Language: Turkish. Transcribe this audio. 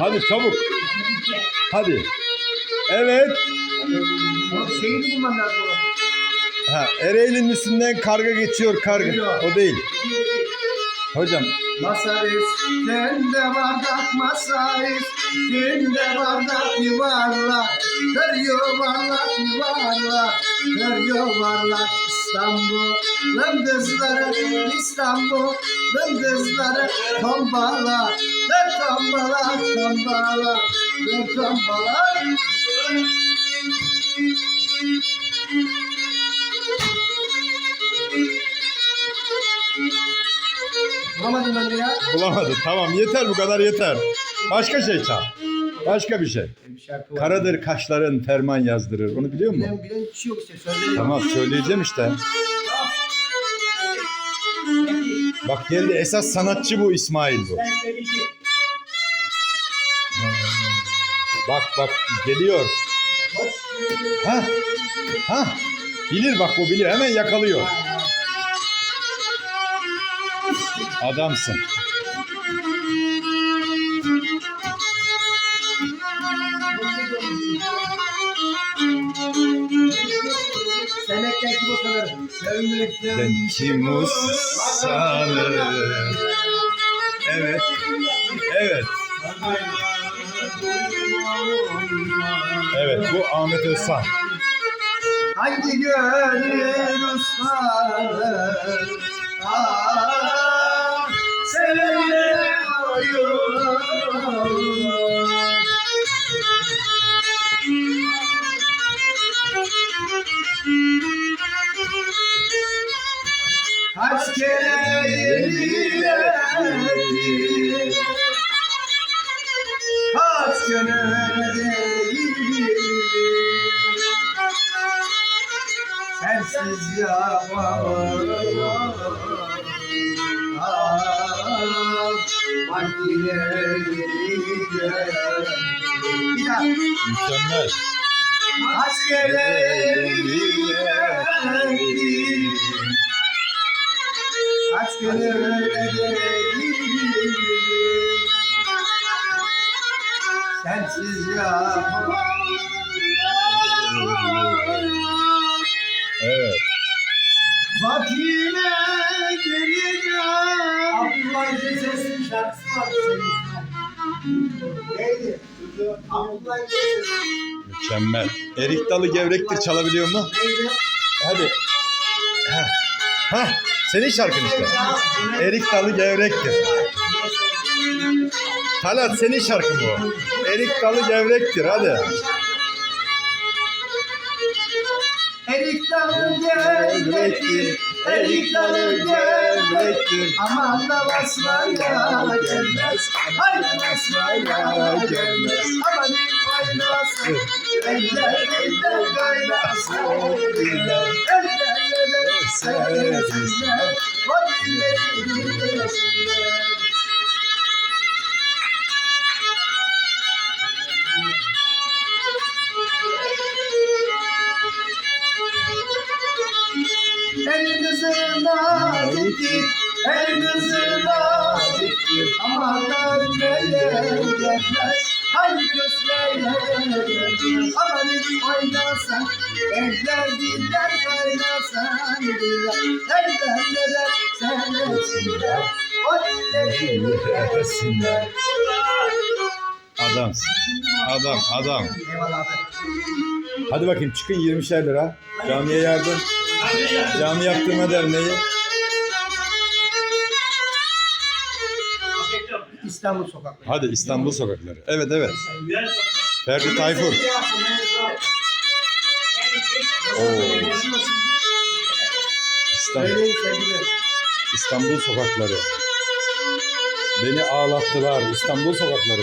Hadi çabuk. Hadi. Evet. O şeyi mi bulmam lazım? Ha, Ereğli'nin üstünden karga geçiyor karga. O değil. Hocam Masa üstünde bardak masa üstünde bardak yuvarlak Kır yuvarlak yuvarlak Kır yuvarlak İstanbul'un kızları İstanbul'un kızları Tombala Ver tombala tombala Ver tombala Bulamadım ben ya. bulamadı. Tamam yeter bu kadar yeter. Başka şey çal. Başka bir şey. Bir şarkı var. Karadır kaşların ferman yazdırır. Onu biliyor musun? Bilen, bilen kişi yok işte. Yok. Tamam söyleyeceğim işte. Bak geldi esas sanatçı bu İsmail bu. Bak bak geliyor. Ha? Ha? Bilir bak bu bilir. Hemen yakalıyor. Adamsın. Sevmekten kim utanır? Sevmekten. Usanır? Evet. Evet. Evet bu Ahmet Özsan. Hangi gönül ıslanır? Ah, Kaç kere yediler Kaç kere değil Sensiz yapamam Ah, Vaktiler yediler Bir daha Mükemmel. Kaç kere Sensiz yapamam Evet. Bak yine geleceğim. Abdullah Geces'in şarkısı var Neydi? Abdullah Gecesi. Mükemmel. Erik dalı gevrektir çalabiliyor mu? Neydi? Hadi. Heh. Heh. Senin şarkın işte. Erik dalı gevrektir. Talat senin şarkın bu. Erik dalı gevrektir hadi. Erik dalı gevrektir. Erik dalı gevrektir. Aman da basmaya gelmez. Haydi basmaya gelmez. Aman oynasın. Eller eller kaynasın. Eller eller sevsinler. O dilleri yesinler. El kızına gittik, el kızına gittik. Aman ölmeye gelmez, haydi kösmeye gelmez. Aman oynasan, eller diller kaynasan. Eller neler sevmesinler, o dilleri yesinler. Adamsın. Adam, adam. Eyvallah abi. Hadi bakayım çıkın 20'şer lira. Camiye yardım. Cami Yaptırma Derneği. İstanbul sokakları. Hadi İstanbul sokakları. Evet evet. Ferdi Tayfur. Oo. İstanbul. İstanbul sokakları. Beni ağlattılar İstanbul sokakları.